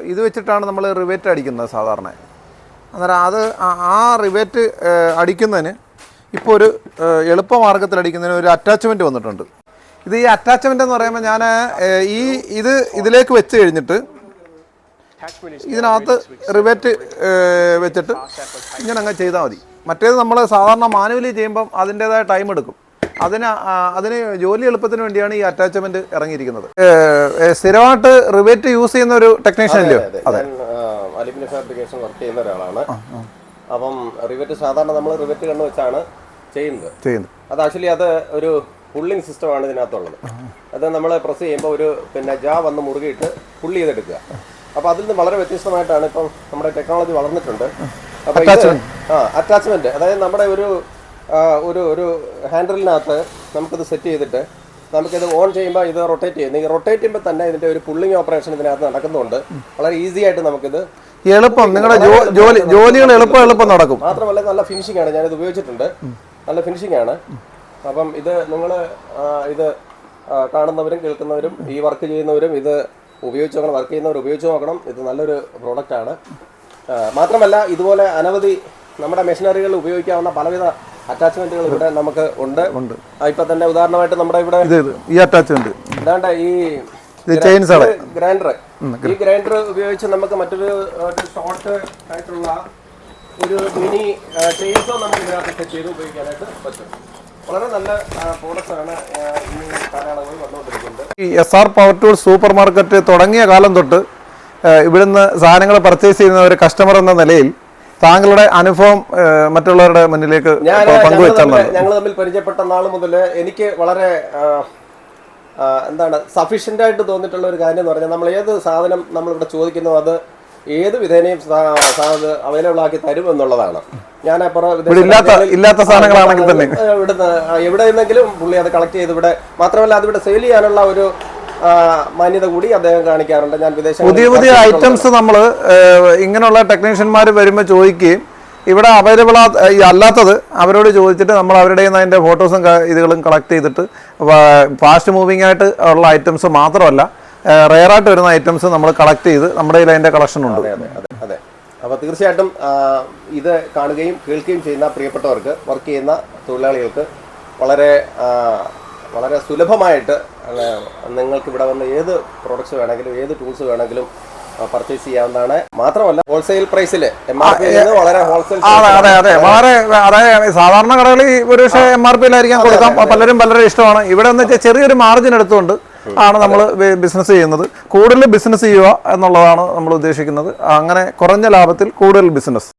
ഇത് വെച്ചിട്ടാണ് നമ്മൾ റിവേറ്റ് അടിക്കുന്നത് സാധാരണ. അന്നേരം അത് ആ- റിവേറ്റ് അടിക്കുന്നതിന് ഇപ്പോൾ ഒരു എളുപ്പ എളുപ്പമാർഗത്തിൽ അടിക്കുന്നതിന് ഒരു അറ്റാച്ച്മെന്റ് വന്നിട്ടുണ്ട്. ഇത് ഈ അറ്റാച്ച്മെന്റ് എന്ന് പറയുമ്പോൾ ഞാൻ ഈ ഇത് ഇതിലേക്ക് വെച്ച് കഴിഞ്ഞിട്ട് ഇതിനകത്ത് റിവേറ്റ് വെച്ചിട്ട് ഇങ്ങനെ അങ്ങ് ചെയ്താൽ മതി. മറ്റേത് നമ്മൾ സാധാരണ മാനുവലി ചെയ്യുമ്പം അതിന്റേതായ ടൈം എടുക്കും. അതിന് അതിന് ജോലി എളുപ്പത്തിന് വേണ്ടിയാണ് ഈ അറ്റാച്ച്മെന്റ് ഇറങ്ങിയിരിക്കുന്നത്. സ്ഥിരമായിട്ട് റിവേറ്റ് യൂസ് ചെയ്യുന്ന ഒരു ടെക്നീഷ്യൻ അല്ലയോ അതെ അലുമിനിയം ഫാബ്രിക്കേഷൻ വർക്ക് ചെയ്യുന്ന ഒരാളാണ്. അപ്പം റിവറ്റ് സാധാരണ നമ്മൾ റിവറ്റ് കണ്ണ് വെച്ചാണ് ചെയ്യുന്നത്. ചെയ്യുന്നത്. അത് ആക്ച്വലി അത് ഒരു പുള്ളിങ് സിസ്റ്റമാണ് ഇതിനകത്തുള്ളത്. അത് നമ്മൾ പ്രസ് ചെയ്യുമ്പോൾ ഒരു പിന്നെ ജാ വന്ന് മുറുകിയിട്ട് പുള്ളി ചെയ്തെടുക്കുക. അപ്പോൾ അതിൽ നിന്ന് വളരെ വ്യത്യസ്തമായിട്ടാണ് ഇപ്പം നമ്മുടെ ടെക്നോളജി വളർന്നിട്ടുണ്ട്. അപ്പോൾ ഇത് ആ അറ്റാച്ച്മെന്റ് അതായത് നമ്മുടെ ഒരു ഒരു ഒരു ഹാൻഡിലിനകത്ത് നമുക്കിത് സെറ്റ് ചെയ്തിട്ട് നമുക്കിത് ഓൺ ചെയ്യുമ്പോൾ ഇത് റൊട്ടേറ്റ് ചെയ്യുന്നു ഈ റൊട്ടേറ്റ് ചെയ്യുമ്പോൾ തന്നെ ഇതിന്റെ ഒരു പുള്ളിങ് ഓപ്പറേഷൻ ഇതിനകത്ത് നടക്കുന്നുണ്ട്. വളരെ ഈസി ആയിട്ട് നമുക്കിത് എളുപ്പം. നിങ്ങളുടെ ജോലി ജോലികൾ എളുപ്പം എളുപ്പം നടക്കും. മാത്രമല്ല നല്ല ഫിനിഷിംഗ് ആണ്. ഞാനിത് ഉപയോഗിച്ചിട്ടുണ്ട്. നല്ല ഫിനിഷിംഗ് ആണ്. അപ്പം ഇത് നിങ്ങൾ ഇത് കാണുന്നവരും കേൾക്കുന്നവരും ഈ വർക്ക് ചെയ്യുന്നവരും ഇത് ഉപയോഗിച്ച് നോക്കണം. വർക്ക് ചെയ്യുന്നവർ ഉപയോഗിച്ച് നോക്കണം. ഇത് നല്ലൊരു പ്രോഡക്റ്റ് ആണ്. മാത്രമല്ല ഇതുപോലെ അനവധി നമ്മുടെ മെഷീനറികൾ ഉപയോഗിക്കാവുന്ന പലവിധ അറ്റാച്ച്മെന്റുകൾ ഇവിടെ നമുക്ക് ഉണ്ട്. ഉണ്ട്. ഇപ്പൊ തന്നെ ഉദാഹരണമായിട്ട് നമ്മുടെ ഇവിടെ ഇത് ഇത് ഈ അറ്റാച്ച്മെന്റ് ഇതാണ്ട് ഈ ഇത് ചെയിൻസുകളെ ഗ്രൈൻഡർ. ഈ ഗ്രൈൻഡർ ഉപയോഗിച്ച് നമുക്ക് മറ്റൊരു ഷോർട്ട് ആയിട്ടുള്ള ഒരു മിനി ചെയിൻസോ നമുക്ക് ഇതിനകത്ത് സെറ്റ് ചെയ്ത് ഉപയോഗിക്കാനായിട്ട് പറ്റും. വളരെ നല്ല പ്രോഡക്റ്റ്സ് ആണ് ഈ കാലയളവിൽ വന്നുകൊണ്ടിരിക്കുന്നത്. ഈ S R power tool supermarket തുടങ്ങിയ കാലം തൊട്ട് ഇവിടുന്ന് സാധനങ്ങൾ പർച്ചേസ് ചെയ്യുന്ന ഒരു കസ്റ്റമർ എന്ന നിലയിൽ താങ്കളുടെ അനുഭവം മറ്റുള്ളവരുടെ മുന്നിലേക്ക് പങ്കുവെച്ചാൽ ഞങ്ങൾ തമ്മിൽ പരിചയപ്പെട്ട നാൾ മുതൽ എനിക്ക് വളരെ എന്താണ് സഫീഷ്യന്റ് ആയിട്ട് തോന്നിയിട്ടുള്ള ഒരു കാര്യം എന്ന് പറഞ്ഞാൽ നമ്മൾ ഏത് സാധനം നമ്മളിവിടെ ചോദിക്കുന്നു അത് ഏത് വിധേനയും അവൈലബിൾ ആക്കി തരും എന്നുള്ളതാണ്. ഞാൻ ഇല്ലാത്ത സാധനങ്ങളാണെങ്കിൽ തന്നെ. ഇവിടുന്ന് എവിടെ നിന്നെങ്കിലും പുള്ളി അത് കളക്ട് ചെയ്ത് ഇവിടെ മാത്രമല്ല അത് ഇവിടെ സെയിൽ ചെയ്യാനുള്ള ഒരു മാന്യത കൂടി അദ്ദേഹം കാണിക്കാറുണ്ട്. ഞാൻ വിദേശ പുതിയ പുതിയ ഐറ്റംസ് നമ്മൾ ഇങ്ങനെയുള്ള ടെക്നീഷ്യന്മാർ വരുമ്പോൾ ചോദിക്കുകയും ഇവിടെ അവൈലബിൾ അല്ലാത്തത് അവരോട് ചോദിച്ചിട്ട് നമ്മൾ അവരുടെ നിന്ന് അതിന്റെ ഫോട്ടോസും ഇതുകളും കളക്ട് ചെയ്തിട്ട് ഫാസ്റ്റ് മൂവിങ് ആയിട്ട് ഉള്ള ഐറ്റംസ് മാത്രമല്ല റെയറായിട്ട് വരുന്ന ഐറ്റംസ് നമ്മൾ കളക്ട് ചെയ്ത് നമ്മുടെ കയ്യിൽ അതിന്റെ കളക്ഷൻ ഉണ്ട്. അതെ അതെ അതെ അതെ. അപ്പോൾ തീർച്ചയായിട്ടും ഇത് കാണുകയും കേൾക്കുകയും ചെയ്യുന്ന പ്രിയപ്പെട്ടവർക്ക് വർക്ക് ചെയ്യുന്ന തൊഴിലാളികൾക്ക് വളരെ വളരെ സുലഭമായിട്ട് നിങ്ങൾക്ക് ഇവിടെ വന്ന് ഏത് പ്രോഡക്റ്റ്സ് വേണമെങ്കിലും ഏത് ടൂൾസ് വേണമെങ്കിലും പർച്ചേസ് ചെയ്യാവുന്നതാണ്. മാത്രമല്ല ഹോൾസെയിൽ പ്രൈസിൽ വളരെ ഹോൾസെയിൽ അതെ അതെ വളരെ അതായത് സാധാരണ കടകളിൽ ഒരു പക്ഷേ എം ആർ പിയിലായിരിക്കാം കൊടുക്കാം. പലരും പലരും ഇഷ്ടമാണ്. ഇവിടെ എന്ന് വെച്ചാൽ ചെറിയൊരു മാർജിൻ എടുത്തുകൊണ്ട് ആണ് നമ്മൾ ബിസിനസ് ചെയ്യുന്നത്. കൂടുതൽ ബിസിനസ് ചെയ്യുക എന്നുള്ളതാണ് നമ്മൾ ഉദ്ദേശിക്കുന്നത്. അങ്ങനെ കുറഞ്ഞ ലാഭത്തിൽ കൂടുതൽ ബിസിനസ്